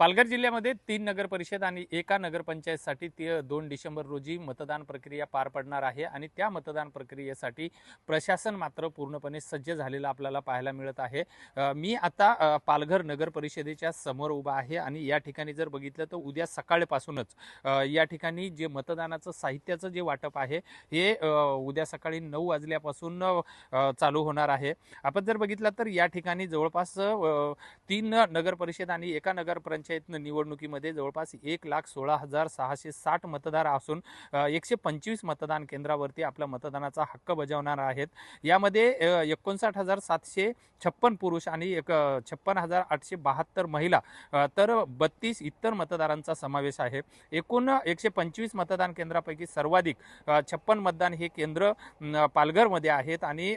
पालघर जिल्ह्यामध्ये तीन नगर परिषद आणि एका नगरपंचायतसाठी ते दोन डिसेंबर रोजी मतदान प्रक्रिया पार पडणार आहे आणि त्या मतदान प्रक्रियेसाठी प्रशासन मात्र पूर्णपणे सज्ज झालेलं आपल्याला पाहायला मिळत आहे. मी आता पालघर नगर परिषदेच्या समोर उभा आहे आणि या ठिकाणी जर बघितलं तर उद्या सकाळपासूनच या ठिकाणी जे मतदानाचं साहित्याचं जे वाटप आहे हे उद्या सकाळी नऊ वाजल्यापासून चालू होणार आहे. आपण जर बघितलं तर या ठिकाणी जवळपास तीन नगर परिषद आणि एका नगर पंचायत निवडणुकीमध्ये जवळपास एक लाख सोळा हजार सहाशे साठ मतदार असून एकशे पंचवीस मतदान केंद्रावरती आपला मतदानाचा हक्क बजावणार आहेत. यामध्ये एकोणसाठ हजार सातशे छप्पन पुरुष आणि एक छप्पन हजार आठशे बहात्तर महिला तर बत्तीस इतर मतदारांचा समावेश आहे. एकूण एकशे पंचवीस मतदान केंद्रापैकी सर्वाधिक छप्पन मतदान हे केंद्र पालघरमध्ये आहेत आणि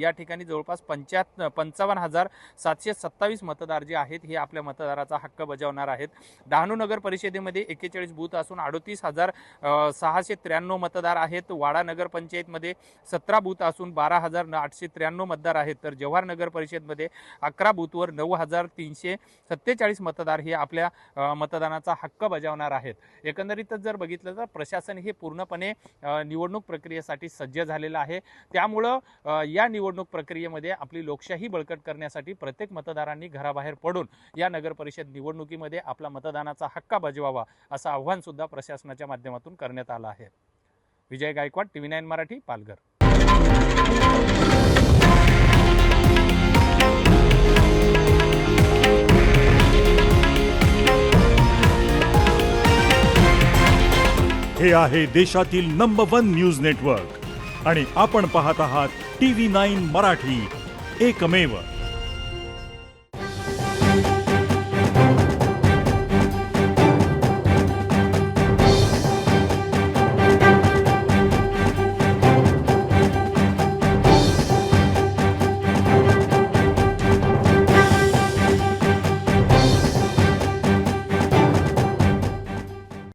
या ठिकाणी जवळपास पंच्याहत्तर पंचावन्न हजार सातशे सत्तावीस मतदार जे आहेत हे आपल्या मतदाराचा हक्क बजाव बजावणार आहेत. डहाणू नगर परिषदेमध्ये एक्केचाळीस बूथ असून अडोतीस हजार सहाशे त्र्याण्णव मतदार आहेत. वाडा नगर पंचायतमध्ये सतरा बूथ असून बारा हजार आठशे त्र्याण्णव मतदार आहेत. तर जव्हार नगर परिषदमध्ये अकरा बूथवर नऊ हजार तीनशे सत्तेचाळीस मतदार हे आपल्या मतदानाचा हक्क बजावणार आहेत. एकंदरीतच जर बघितलं तर प्रशासन हे पूर्णपणे निवडणूक प्रक्रियेसाठी सज्ज झालेलं आहे. त्यामुळं या निवडणूक प्रक्रियेमध्ये आपली लोकशाही बळकट करण्यासाठी प्रत्येक मतदारांनी घराबाहेर पडून या नगर परिषद निवडणुकीमध्ये आपला मतदानाचा हक्का बजवावा असं आव्हान सुद्धा प्रशासनाच्या माध्यमातून करण्यात आलं आहे. Vijay Gaikwad TV nine Marathi Palghar. हे आहे देशातील नंबर वन न्यूज नेटवर्क आणि आपण पाहत आहात टी व्ही नाईन मराठी. एकमेव